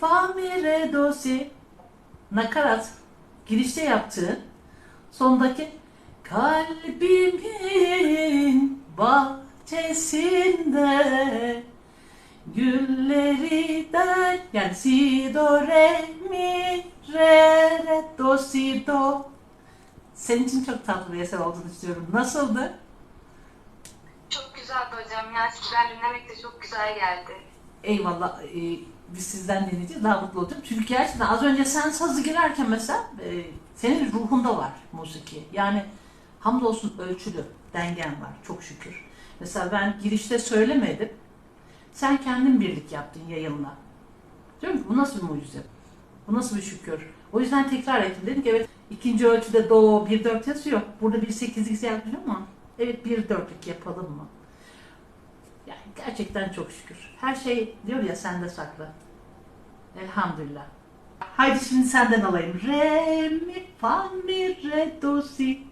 fa mi re do si. Nakarat girişte yaptığın sondaki kalbimin bahçesinde gülleri der yani si do re mi re re do si do senin için çok tatlı bir eser olduğunu istiyorum. Nasıldı? Çok güzeldi hocam ya. Sizden dinlemek de çok güzel geldi. Eyvallah. e, biz sizden dinleyeceğiz. Daha mutlu olacağım. Çünkü gerçekten az önce sen sazı girerken mesela e, senin ruhunda var musiki. Yani hamdolsun ölçülü dengen var. Çok şükür. Mesela ben girişte söylemedim. Sen kendin birlik yaptın yayınla. Diyorum ki bu nasıl bir mucize? Bu nasıl bir şükür? O yüzden tekrar ettim. Dedim ki evet ikinci ölçüde do bir dört yazıyor. Burada bir sekizlik yapmış ama evet bir dörtlük yapalım mı? Yani gerçekten çok şükür. Her şey diyor ya sende saklı. Elhamdülillah. Haydi şimdi senden alayım. Re mi fa mi re do si.